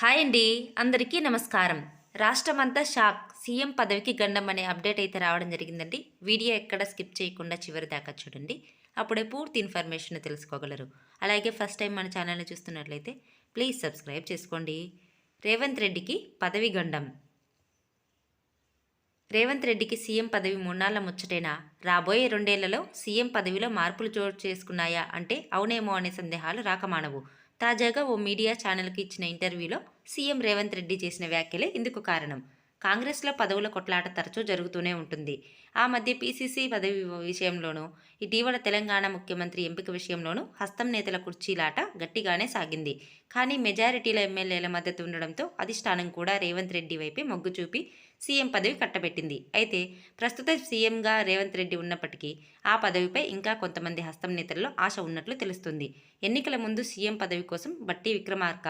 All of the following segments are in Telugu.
హాయ్ అండి అందరికీ నమస్కారం. రాష్ట్రమంతా షాక్ సీఎం పదవికి గండం అనే అప్డేట్ అయితే రావడం జరిగిందండి. వీడియో ఎక్కడ స్కిప్ చేయకుండా చివరి దాకా చూడండి. అప్పుడే పూర్తి ఇన్ఫర్మేషన్ తెలుసుకోగలరు. అలాగే ఫస్ట్ టైం మన ఛానల్ని చూస్తున్నట్లయితే ప్లీజ్ సబ్స్క్రైబ్ చేసుకోండి. రేవంత్ రెడ్డికి పదవి గండం. రేవంత్ రెడ్డికి సీఎం పదవి మూన్నాళ్ళ ముచ్చటేనా? రాబోయే రెండేళ్ళలో సీఎం పదవిలో మార్పులు చోటు చేసుకున్నాయా? అంటే అవునేమో అనే సందేహాలు రాకమానవు తాజాగా ఓ మీడియా ఛానల్కి ఇచ్చిన ఇంటర్వ్యూలో సీఎం రేవంత్ రెడ్డి చేసిన వ్యాఖ్యలే ఇందుకు కారణం. కాంగ్రెస్లో పదవుల కొట్లాట తరచూ జరుగుతూనే ఉంటుంది. ఆ మధ్య పీసీసీ పదవి విషయంలోనూ ఇటీవల తెలంగాణ ముఖ్యమంత్రి ఎంపిక విషయంలోనూ హస్తం నేతల కుర్చీలాట గట్టిగానే సాగింది. కానీ మెజారిటీల ఎమ్మెల్యేల మద్దతు ఉండడంతో అధిష్టానం కూడా రేవంత్ రెడ్డి వైపే మొగ్గు చూపి సీఎం పదవి కట్టబెట్టింది. అయితే ప్రస్తుత సీఎంగా రేవంత్ రెడ్డి ఉన్నప్పటికీ ఆ పదవిపై ఇంకా కొంతమంది హస్తం నేతల్లో ఆశ ఉన్నట్లు తెలుస్తుంది. ఎన్నికల ముందు సీఎం పదవి కోసం బట్టి విక్రమార్క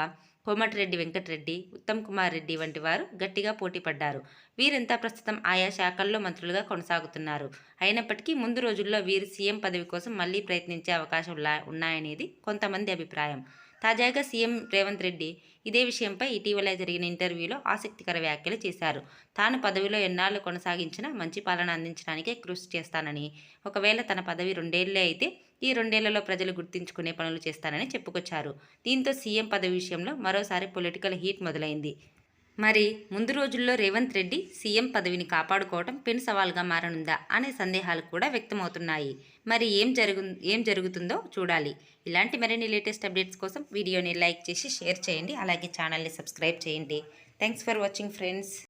కోమటిరెడ్డి వెంకటరెడ్డి ఉత్తమ్ కుమార్ రెడ్డి వంటి వారు గట్టిగా పోటీపడ్డారు వీరంతా ప్రస్తుతం ఆయా శాఖల్లో మంత్రులుగా కొనసాగుతున్నారు. అయినప్పటికీ ముందు రోజుల్లో వీరు సీఎం పదవి కోసం మళ్ళీ ప్రయత్నించే అవకాశం ఉన్నాయనేది కొంతమంది అభిప్రాయం. తాజాగా సీఎం రేవంత్ రెడ్డి ఇదే విషయంపై ఇటీవల జరిగిన ఇంటర్వ్యూలో ఆసక్తికర వ్యాఖ్యలు చేశారు. తాను పదవిలో ఎన్నాళ్ళు కొనసాగించినా మంచి పాలన అందించడానికే కృషి చేస్తానని. ఒకవేళ తన పదవి రెండేళ్ళే అయితే ఈ రెండేళ్ళలో ప్రజలు గుర్తించుకునే పనులు చేస్తానని చెప్పుకొచ్చారు. దీంతో సీఎం పదవి విషయంలో మరోసారి పొలిటికల్ హీట్ మొదలైంది. మరి ముందు రోజుల్లో రేవంత్ రెడ్డి సీఎం పదవిని కాపాడుకోవడం పెను సవాల్గా మారనుందా అనే సందేహాలు కూడా వ్యక్తమవుతున్నాయి. మరి ఏం జరుగు ఏం జరుగుతుందో చూడాలి. ఇలాంటి మరిన్ని లేటెస్ట్ అప్డేట్స్ కోసం వీడియోని లైక్ చేసి షేర్ చేయండి. అలాగే ఛానల్ని సబ్స్క్రైబ్ చేయండి. Thanks for watching friends.